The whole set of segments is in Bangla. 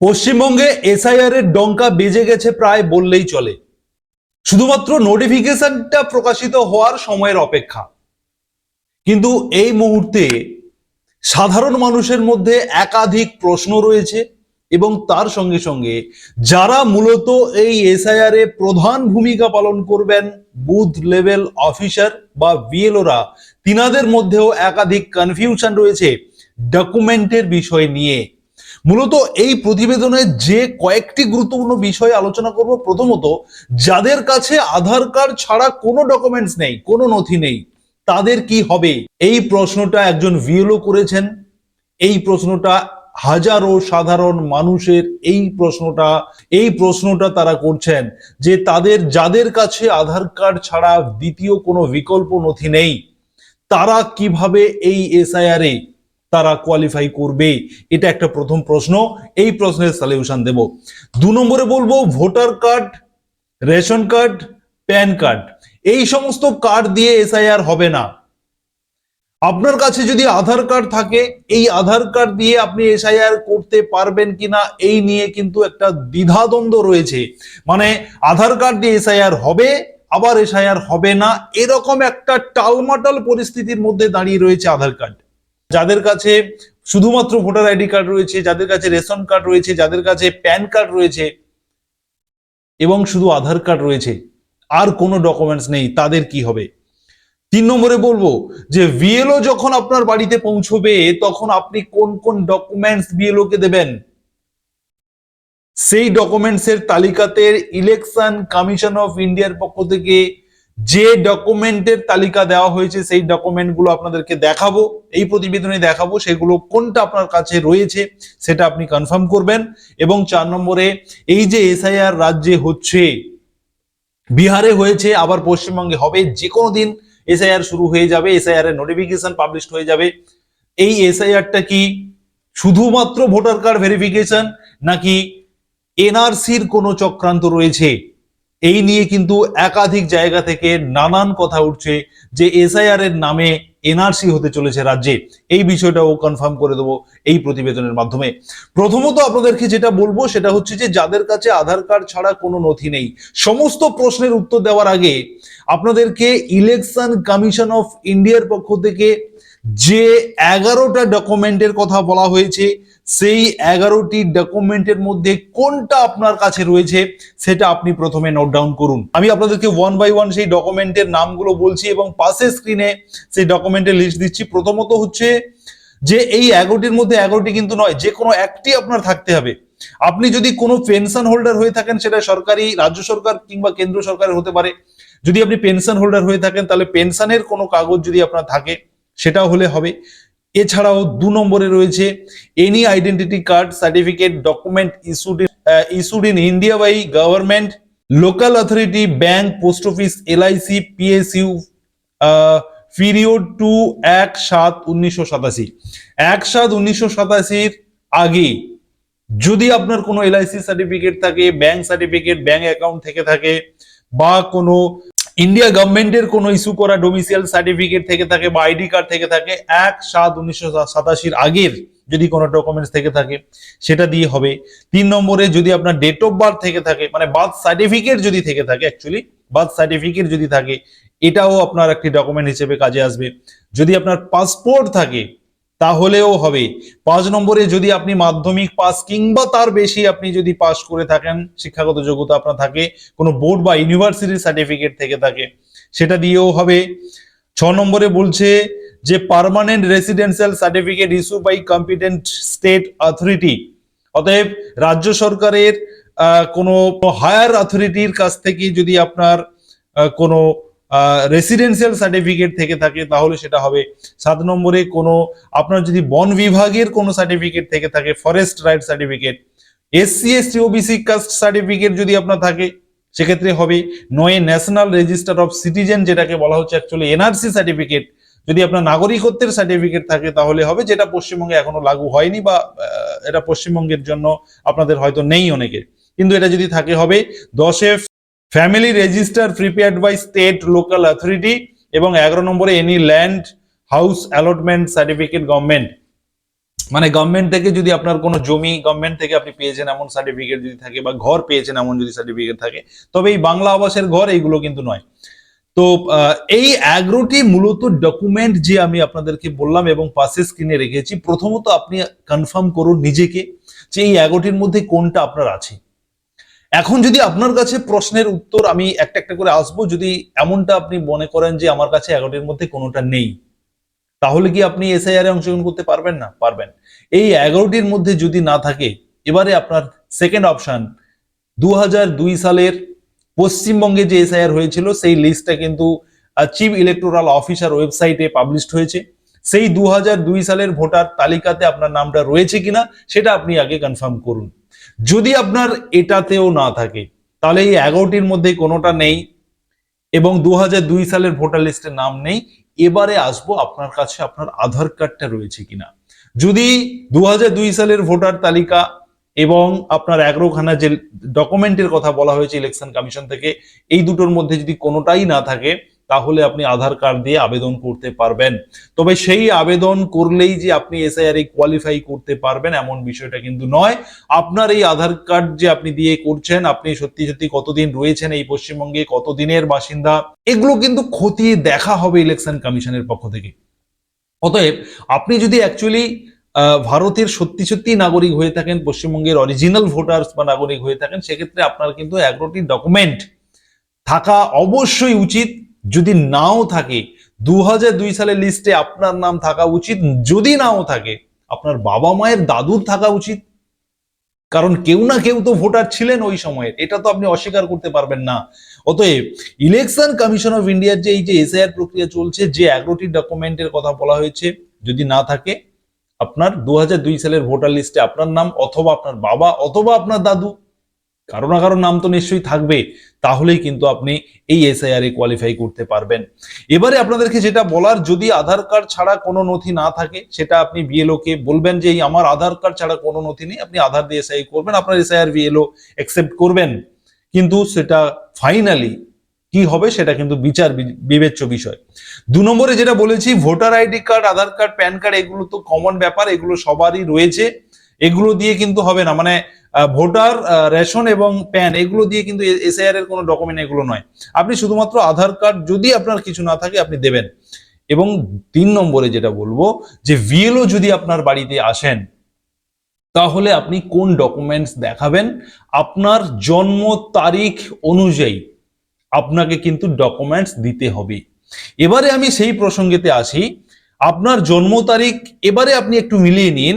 পশ্চিমবঙ্গে এসআইআর এর ডঙ্কা বেজে গেছে প্রায় বললেই চলে। শুধুমাত্র নোটিফিকেশনটা প্রকাশিত হওয়ার সময়ের অপেক্ষা। কিন্তু এই মুহূর্তে সাধারণ মানুষের মধ্যে একাধিক প্রশ্ন রয়েছে এবং তার সঙ্গে সঙ্গে যারা মূলত এই এসআইআর এ প্রধান ভূমিকা পালন করবেন, বুথ লেভেল অফিসার বা বিএলওরা তিনাদের মধ্যেও একাধিক কনফিউশন রয়েছে ডকুমেন্টের বিষয় নিয়ে। মূলত এই প্রতিবেদনে যে কয়েকটি গুরুত্বপূর্ণ বিষয় আলোচনা করব, প্রথমত, যাদের কাছে আধার কার্ড ছাড়া কোনো ডকুমেন্টস নেই, কোনো নথি নেই, তাদের কি হবে? এই প্রশ্নটা একজন ভিএলও করেছেন। এই প্রশ্নটা হাজারো সাধারণ মানুষের এই প্রশ্নটা এই প্রশ্নটা তারা করছেন যে তাদের, যাদের কাছে আধার কার্ড ছাড়া দ্বিতীয় কোনো বিকল্প নথি নেই, তারা কীভাবে এই এসআইআর তারা কোয়ালিফাই করবে? এটা একটা প্রথম প্রশ্ন। এই প্রশ্নের সলিউশন দেব। দু নম্বরে বলব voter card ration card PAN card এই সমস্ত কার্ড দিয়ে এসআইআর হবে না। আপনার কাছে যদি আধার কার্ড থাকে, এই আধার কার্ড দিয়ে আপনি এসআইআর করতে পারবেন কিনা, এই নিয়ে কিন্তু একটা দ্বিধাদ্বন্দ্ব রয়েছে। মানে আধার কার্ড দিয়ে এসআইআর হবে, আবার এসআইআর হবে না, এরকম একটা টালমাটাল পরিস্থিতির মধ্যে দাঁড়িয়ে রয়েছে আধার কার্ড যাদের কাছে শুধুমাত্র ভোটার আইডি কার্ড রয়েছে, যাদের কাছে রেশন কার্ড রয়েছে, যাদের কাছে প্যান কার্ড রয়েছে এবং শুধু আধার কার্ড রয়েছে, আর কোনো ডকুমেন্টস নেই, তাদের কি হবে? তিন নম্বরে বলব যে বিএলও যখন আপনার বাড়িতে পৌঁছবে, তখন আপনি কোন কোন ডকুমেন্টস বিএলও কে দেবেন? সেই ডকুমেন্টসের তালিকাতে ইলেকশন কমিশন অফ ইন্ডিয়ার পক্ষ থেকে যে ডকুমেন্টের তালিকা দেওয়া হয়েছে, সেই ডকুমেন্টগুলো আপনাদেরকে দেখাবো, এই প্রতিবেদনে দেখাবো, সেগুলো কোনটা আপনার কাছে রয়েছে, সেটা আপনি কনফার্ম করবেন। এবং চার নম্বরে, এই যে এসআইআর রাজ্যে হচ্ছে, বিহারে হয়েছে, আবার পশ্চিমবঙ্গে হবে যে কোনো দিন এসআইআর শুরু হয়ে যাবে, এসআইআর এর নোটিফিকেশন পাবলিশ হয়ে যাবে। এই এসআইআরটা কি শুধুমাত্র ভোটার কার্ড ভেরিফিকেশন নাকি এনআরসির কোনো চক্রান্ত রয়েছে? এই নিয়ে কিন্তু একাধিক জায়গা থেকে নানান কথা উঠছে যে এসআইআর এর নামে এনআরসি হতে চলেছে রাজ্যে। এই বিষয়টাও কনফার্ম করে দেবো এই প্রতিবেদনের মাধ্যমে। প্রথমত আপনাদেরকে যেটা বলব সেটা হচ্ছে যে যাদের কাছে আধার কার্ড ছাড়া কোনো নথি নেই, সমস্ত প্রশ্নের উত্তর দেওয়ার আগে আপনাদেরকে ইলেকশন কমিশন অফ ইন্ডিয়ার পক্ষ থেকে যে এগারোটা ডকুমেন্টের কথা বলা হয়েছে সেই এগারোটি ডকুমেন্টের মধ্যে কোনটা আপনার কাছে রয়েছে সেটা আপনি প্রথমে নোট ডাউন করুন। আমি আপনাদেরকে ওয়ান বাই ওয়ান সেই ডকুমেন্টের নামগুলো বলছি এবং পাশে স্ক্রিনে সেই ডকুমেন্টের লিস্ট দিচ্ছি। প্রথমত হচ্ছে যে এই এগারোটির মধ্যে এগারোটি কিন্তু নয়, যে কোনো একটি আপনার থাকতে হবে। আপনি যদি কোনো পেনশন হোল্ডার হয়ে থাকেন, সেটা সরকারি, রাজ্য সরকার কিংবা কেন্দ্র সরকারের হতে পারে। যদি আপনি পেনশন হোল্ডার হয়ে থাকেন, তাহলে পেনশনের কোনো কাগজ যদি আপনার থাকে, সেটাও হলে হবে। এছাড়াও দু নম্বরে রয়েছে any identity card certificate document issued issued in India by government local authority bank post office LIC PSU period to এক সাত উনিশশো সাতাশি। এক সাত উনিশশো সাতাশির আগে যদি আপনার কোনো এলআইসি সার্টিফিকেট থাকে ব্যাংক সার্টিফিকেট ব্যাংক অ্যাকাউন্ট থেকে থাকে, বা কোনো ইন্ডিয়া গভর্নমেন্টের কোনো ইস্যু করা ডোমিসিয়াল সার্টিফিকেট থেকে থাকে বা আইডি কার্ড থেকে থাকে, এক সাত উনিশশো সাতাশির আগের যদি কোনো ডকুমেন্টস থেকে থাকে, সেটা দিয়ে হবে। তিন নম্বরে যদি আপনার ডেট অফ বার্থ থেকে থাকে মানে বার্থ সার্টিফিকেট যদি থেকে থাকে অ্যাকচুয়ালি বার্থ সার্টিফিকেট যদি থাকে, এটাও আপনার একটি ডকুমেন্ট হিসেবে কাজে আসবে। যদি আপনার পাসপোর্ট থাকে তাহলেও হবে। পাঁচ নম্বরে যদি আপনি মাধ্যমিক পাস কিংবা তার বেশি আপনি যদি পাস করে থাকেন, শিক্ষাগত যোগ্যতা আপনার থাকে, কোনো বোর্ড বা ইউনিভার্সিটির সার্টিফিকেট থেকে থাকে, সেটা দিয়েও হবে। ছ নম্বরে বলছে যে permanent residential certificate issue by competent state authority. অতএব রাজ্য সরকারের কোনো হায়ার অথরিটির কাছ থেকে যদি আপনার কোনো রেসিডেন্সিয়াল সার্টিফিকেট থেকে থাকে, তাহলে সেটা হবে সাত নম্বরে কোনো, আপনার যদি বন বিভাগের কোনো সার্টিফিকেট থেকে থাকে forest right certificate SC ST OBC caste certificate যদি আপনার থাকে, সেক্ষেত্রে হবে নয় ন্যাশনাল রেজিস্টার অফ সিটিজেন যেটাকে বলা হচ্ছে অ্যাকচুয়ালি এনআরসি সার্টিফিকেট যদি আপনার নাগরিকত্বের সার্টিফিকেট থাকে, তাহলে হবে যেটা পশ্চিমবঙ্গে এখনও লাগু হয়নি বা এটা পশ্চিমবঙ্গের জন্য আপনাদের হয়তো নেই অনেকের কিন্তু এটা যদি থাকে, হবে দশে family register prepared by state local authority এবং এগারো নম্বরে any land house allotment certificate government মানে গভর্নমেন্ট থেকে যদি আপনার কোনো জমি গভর্নমেন্ট থেকে আপনি পেয়েছেন এমন সার্টিফিকেট যদি থাকে বা ঘর পেয়েছেন এমন যদি সার্টিফিকেট থাকে, তবে এই বাংলা আবাসের ঘর এইগুলো কিন্তু নয়। তো এই অ্যাগ্রোটি মূলত ডকুমেন্ট যে আমি আপনাদেরকে বললাম এবং পাশে স্ক্রিনে রেখেছি, প্রথমত আপনি কনফার্ম করুন নিজেকে যে এই অ্যাগ্রোটির মধ্যে কোনটা আপনার আছে। এখন যদি আপনার কাছে প্রশ্নের উত্তর আমি একটা একটা করে আসব, যদি এমনটা আপনি মনে করেন যে আমার কাছে এগারোটির মধ্যে কোনোটা নেই, তাহলে কি আপনি এসআইআর এ অংশগ্রহণ করতে পারবেন? না, পারবেন। এই এগারোটির মধ্যে যদি না থাকে, এবারে আপনার সেকেন্ড অপশন দু সালের পশ্চিমবঙ্গে যে এসআইআর হয়েছিল, সেই লিস্টটা কিন্তু চিফ ইলেকটোরাল অফিসার ওয়েবসাইটে পাবলিশড হয়েছে। সেই দু সালের ভোটার তালিকাতে আপনার নামটা রয়েছে কিনা, সেটা আপনি আগে কনফার্ম করুন। যদি আপনার এটাতেও না থাকে, তাহলে এই এগারোটির মধ্যে কোনোটা নেই এবং দু সালের ভোটার লিস্টে নাম নেই। এবারে আসব আপনার কাছে আপনার আধার কার্ডটা রয়েছে কিনা। যদি দু সালের ভোটার তালিকা এবং আপনার এগারোখানা যে ডকুমেন্টের কথা বলা হয়েছে ইলেকশন কমিশন থেকে, এই দুটোর মধ্যে যদি কোনোটাই না থাকে তাহলে আপনি আধার কার্ড দিয়ে আবেদন করতে পারবেন। তবে সেই আবেদন করলেই যে আপনি এসআইআর কোয়ালিফাই করতে পারবেন এমন বিষয়টা কিন্তু নয়। আপনার এই আধার কার্ড যে আপনি দিয়ে করছেন, আপনি সত্যি সত্যি কতদিন রয়েছেন এই পশ্চিমবঙ্গে, কতদিনের বাসিন্দা, এগুলো কিন্তু খতিয়ে দেখা হবে ইলেকশন কমিশনের পক্ষ থেকে। অতএব আপনি যদি অ্যাকচুয়ালি ভারতের সত্যি সত্যি নাগরিক হয়ে থাকেন, পশ্চিমবঙ্গের অরিজিনাল ভোটার্স বা নাগরিক হয়ে থাকেন, সেক্ষেত্রে আপনার কিন্তু এগারোটি ডকুমেন্ট থাকা অবশ্যই উচিত। যদি নাও থাকে দু দুই সালের লিস্টে আপনার নাম থাকা উচিত। যদি নাও থাকে, আপনার বাবা মায়ের দাদুর থাকা উচিত। কারণ কেউ না কেউ তো ভোটার ছিলেন ওই সময়ের। এটা তো আপনি অস্বীকার করতে পারবেন না। অতএব ইলেকশন কমিশন অফ ইন্ডিয়ার যে এই যে এসআইআর প্রক্রিয়া চলছে, যে এগারোটি ডকুমেন্টের কথা বলা হয়েছে, যদি না থাকে, আপনার দু সালের ভোটার লিস্টে আপনার নাম অথবা আপনার বাবা অথবা আপনার দাদু কারও না কারও নাম তো নিশ্চয়ই থাকবে, তাহলেই কিন্তু আপনি এই এসআইআর এ কোয়ালিফাই করতে পারবেন। এবারে আপনাদেরকে যেটা বলার, যদি আধার কার্ড ছাড়া কোনো নথি না থাকে, সেটা আপনি বিএলও কে বলবেন যে, এই আমার আধার কার্ড ছাড়া কোনো নথি নেই, আপনি আধার দিয়ে এসআই করবেন, আপনার এসআইআর বিএলও অ্যাকসেপ্ট করবেন। কিন্তু সেটা ফাইনালি কি হবে, সেটা কিন্তু বিচার বিবেচ্য বিষয়। দু নম্বরে যেটা বলেছি, voter ID card, Aadhaar card, PAN card, এগুলো তো কমন ব্যাপার, এগুলো সবারই রয়েছে। এগুলো দিয়ে কিন্তু হবে না। মানে ভোটার রেশন এবং প্যান, এগুলো দিয়ে কিন্তু এসআইআর এর কোনো ডকুমেন্ট এগুলো নয়। আপনি শুধুমাত্র আধার কার্ড যদি আপনার কিছু না থাকে, আপনি দেবেন। এবং তিন নম্বরে যেটা বলব, যে ভিএলও যদি আপনার বাড়িতে আসেন, তাহলে আপনি কোন ডকুমেন্টস দেখাবেন? আপনার জন্ম তারিখ অনুযায়ী আপনাকে কিন্তু ডকুমেন্টস দিতে হবে। এবারে আমি সেই প্রসঙ্গেতে আসি। আপনার জন্ম তারিখ এবারে আপনি একটু মিলিয়ে নিন।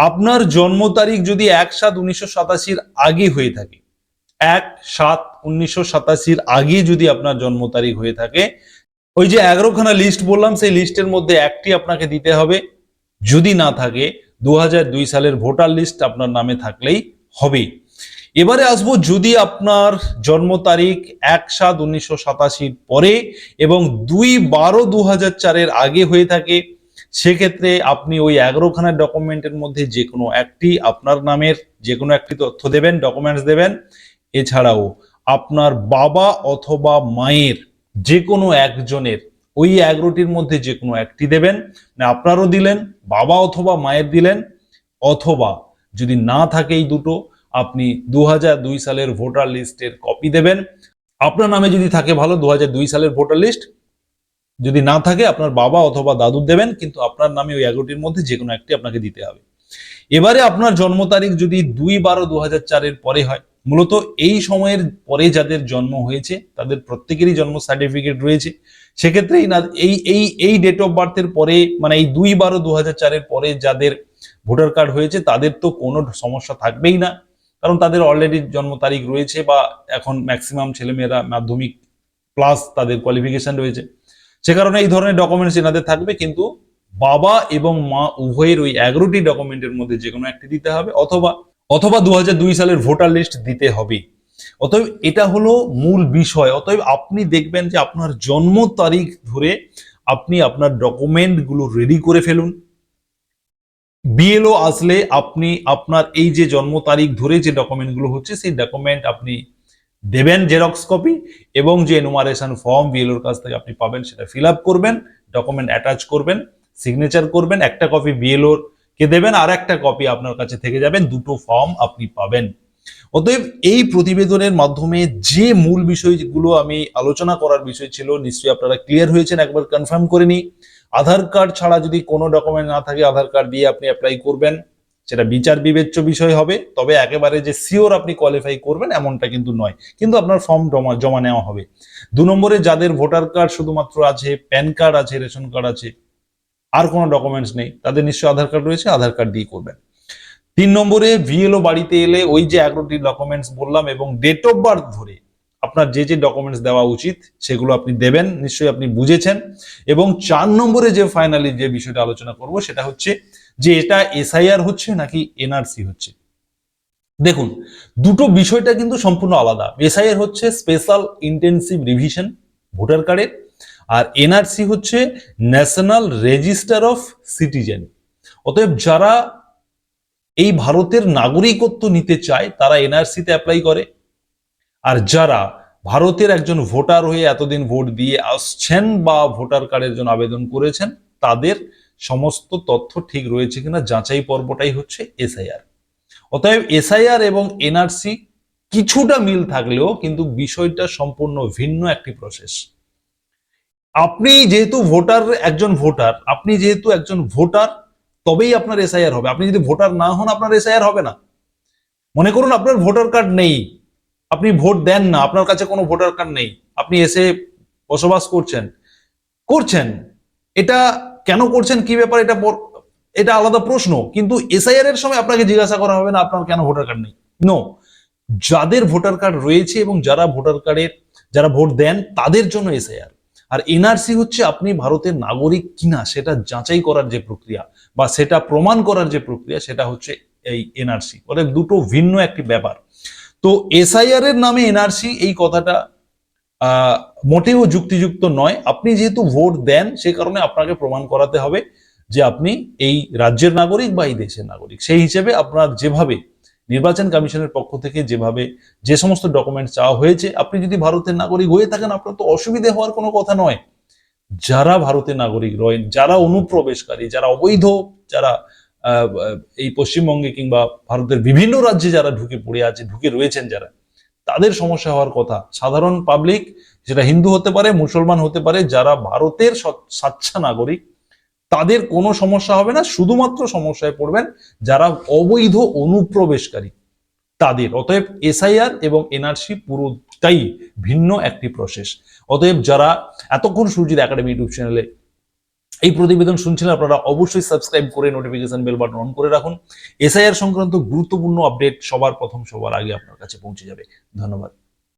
আপনার জন্ম তারিখ যদি এক সাত উনিশশো সাতাশির আগে হয়ে থাকে, এক সাত উনিশশো সাতাশির আগে যদি আপনার জন্ম তারিখ হয়ে থাকে, ওই যে এগারোখানা লিস্ট বললাম, সেই লিস্টের মধ্যে একটি আপনাকে দিতে হবে। যদি না থাকে দু সালের ভোটার লিস্ট আপনার নামে থাকলেই হবে। এবারে আসব যদি আপনার জন্ম তারিখ এক সাত উনিশশো সাতাশির পরে এবং দুই বারো দু হাজার চারের আগে হয়ে থাকে সেক্ষেত্রে আপনি ওই এগারোখানা ডকুমেন্টের মধ্যে যে কোনো একটি আপনার নামের যে কোনো একটি তথ্য দেবেন ডকুমেন্টস দেবেন। এছাড়াও আপনার বাবা অথবা মায়ের যে কোনো একজনের ওই এগারোটির মধ্যে যে কোনো একটি দেবেন। না আপনারও দিলেন, বাবা অথবা মায়ের দিলেন, অথবা যদি না থাকে এই দুটো, আপনি দু সালের ভোটার লিস্টের কপি দেবেন। আপনার নামে যদি থাকে ভালো দু সালের ভোটার লিস্ট যদি না থাকে আপনার বাবা অথবা দাদুর দেবেন, কিন্তু আপনার নামে ওই এগারোটির মধ্যে যে কোনো একটি আপনাকে দিতে হবে। এবারে আপনার জন্ম তারিখ যদি দুই বারো দু হাজার চারের পরে হয়, মূলত এই সময়ের পরে যাদের জন্ম হয়েছে, তাদের প্রত্যেকেরই জন্ম সার্টিফিকেট রয়েছে। সেক্ষেত্রে এই এই এই ডেট অফ বার্থের পরে মানে এই দুই বারো দু হাজার চারের পরে যাদের ভোটার কার্ড হয়েছে, তাদের তো কোনো সমস্যা থাকবেই না। কারণ তাদের অলরেডি জন্ম তারিখ রয়েছে বা এখন ম্যাক্সিমাম ছেলেমেয়েরা মাধ্যমিক প্লাস তাদের কোয়ালিফিকেশন রয়েছে। সে কারণে এই ধরনের ডকুমেন্টস এনাদের থাকবে, কিন্তু বাবা এবং মা উভয়ের ওই এগারোটি ডকুমেন্টের মধ্যে যে কোনো একটি দিতে হবে অথবা অথবা দু সালের ভোটার লিস্ট দিতে হবে। অতএব এটা হলো মূল বিষয়। অতএব আপনি দেখবেন যে আপনার জন্ম তারিখ ধরে আপনি আপনার ডকুমেন্টগুলো রেডি করে ফেলুন। বিএলও আসলে আপনি আপনার এই যে জন্ম তারিখ ধরে যে ডকুমেন্টগুলো হচ্ছে, সেই ডকুমেন্ট আপনি দেবেন জেরক্স কপি এবং যে এনুমারেশন ফর্ম বিএলওর কাছ থেকে আপনি পাবেন সেটা ফিল আপ করবেন ডকুমেন্ট অ্যাটাচ করবেন সিগনেচার করবেন, একটা কপি বিএলওর কে দেবেন আর একটা কপি আপনার কাছে থেকে যাবেন, দুটো ফর্ম আপনি পাবেন। অতএব এই প্রতিবেদনের মাধ্যমে যে মূল বিষয়গুলো আমি আলোচনা করার বিষয় ছিল, নিশ্চয়ই আপনারা ক্লিয়ার হয়েছেন, একবার কনফার্ম করে নি আধার কার্ড ছাড়া যদি কোনো ডকুমেন্ট না থাকে, আধার কার্ড দিয়ে আপনি অ্যাপ্লাই করবেন। সেটা বিচার বিবেচ্য বিষয় হবে, তবে একেবারে যে সিওর আপনি কোয়ালিফাই করবেন এমনটা কিন্তু নয়। কিন্তু আপনার ফর্ম জমা জমা নেওয়া হবে। দু নম্বরে যাদের ভোটার কার্ড শুধুমাত্র আছে প্যান কার্ড আছে, রেশন কার্ড আছে, আর কোনো ডকুমেন্টস নেই, তাদের নিশ্চয়ই আধার কার্ড রয়েছে, আধার কার্ড দিয়ে করবেন। তিন নম্বরে ভিএলও বাড়িতে এলে ওই যে এগারোটি ডকুমেন্টস বললাম এবং ডেট অফ বার্থ ধরে আপনার যে যে ডকুমেন্টস দেওয়া উচিত, সেগুলো আপনি দেবেন, নিশ্চয়ই আপনি বুঝেছেন। এবং চার নম্বরে যে ফাইনালি যে বিষয়টা আলোচনা করব, সেটা হচ্ছে যে এটা এসআইআর হচ্ছে নাকি এনআরসি হচ্ছে? দেখুন, দুটো বিষয়টা কিন্তু সম্পূর্ণ আলাদা। এসআইআর হচ্ছে স্পেশাল ইন্টেন্সিভ রিভিশন ভোটার কার্ডের, আর এনআরসি হচ্ছে ন্যাশনাল রেজিস্টার অফ সিটিজেন অতএব যারা এই ভারতের নাগরিকত্ব নিতে চায়, তারা এনআরসিতে অ্যাপ্লাই করে। আর যারা ভারতের একজন ভোটার হয়ে এতদিন ভোট দিয়ে আসছেন বা ভোটার কার্ডের জন্য আবেদন করেছেন, তাদের সমস্ত তথ্য ঠিক রয়েছে কিনা যাচাই পর্বটাই হচ্ছে এসআইআর। অতএব এসআইআর এবং এনআরসি কিছুটা মিল থাকলেও কিন্তু বিষয়টা সম্পূর্ণ ভিন্ন একটি প্রসেস আপনি যেহেতু ভোটার একজন ভোটার, আপনি যেহেতু একজন ভোটার, তবেই আপনার এসআইআর হবে। আপনি যদি ভোটার না হন, আপনার এসআইআর হবে না। মনে করুন আপনার ভোটার কার্ড নেই। আপনি ভোট দেন না, আপনার কাছে কোনো ভোটার কার্ড নেই। আপনি এসে বসবাস করছেন। করছেন। এটা কেন করছেন, কি ব্যাপার, এটা এটা আলাদা প্রশ্ন। কিন্তু এসআইআর এর সময় আপনাকে জিজ্ঞাসা করা হবে না, আপনার কেন ভোটার কার্ড নেই? নো যাদের ভোটার কার্ড রয়েছে এবং যারা ভোটার কার্ডের যারা ভোট দেন, তাদের জন্য এসআইআর আর এনআরসি হচ্ছে আপনি ভারতের নাগরিক কিনা, সেটা যাচাই করার যে প্রক্রিয়া বা সেটা প্রমাণ করার যে প্রক্রিয়া, সেটা হচ্ছে এই এনআরসি অর্থাৎ দুটো ভিন্ন একটি ব্যাপার। তো এসআইআর এর নামে এনআরসি এই কথাটা মোটেও যুক্তিযুক্ত নয়। আপনি যেহেতু ভোট দেন, সে কারণে আপনাকে প্রমাণ করাতে হবে যে আপনি এই রাজ্যের নাগরিক বা এই দেশের নাগরিক। সেই হিসেবে আপনার যেভাবে নির্বাচন কমিশনের পক্ষ থেকে যেভাবে যে সমস্ত ডকুমেন্ট চাওয়া হয়েছে, আপনি যদি ভারতের নাগরিক হয়ে থাকেন, আপনার তো অসুবিধে হওয়ার কোনো কথা নয়। যারা ভারতের নাগরিক রয়েন, যারা অনুপ্রবেশকারী, যারা অবৈধ, যারা এই পশ্চিমবঙ্গে কিংবা ভারতের বিভিন্ন রাজ্যে যারা ঢুকে পড়ে আছে, ঢুকে রয়েছেন যারা তাদের সমস্যা হওয়ার কথা। সাধারণ পাবলিক যেটা হিন্দু হতে পারে, মুসলমান হতে পারে, যারা ভারতের স্বাচ্ছা নাগরিক, তাদের কোনো সমস্যা হবে না। শুধুমাত্র সমস্যায় পড়বেন যারা অবৈধ অনুপ্রবেশকারী। তাদের, অতএব এসআইআর এবং এনআরসি পুরোটাই ভিন্ন একটি প্রসেস অতএব যারা, এতক্ষণ সূর্যের একাডেমি ইউটিউব চ্যানেলে এই প্রতিবেদন শুনছিলেন আপনারা অবশ্যই সাবস্ক্রাইব করে নোটিফিকেশন বেল বাটন অন করে রাখুন। এসআইআর সংক্রান্ত গুরুত্বপূর্ণ আপডেট সবার প্রথম সবার আগে আপনার কাছে পৌঁছে যাবে। ধন্যবাদ।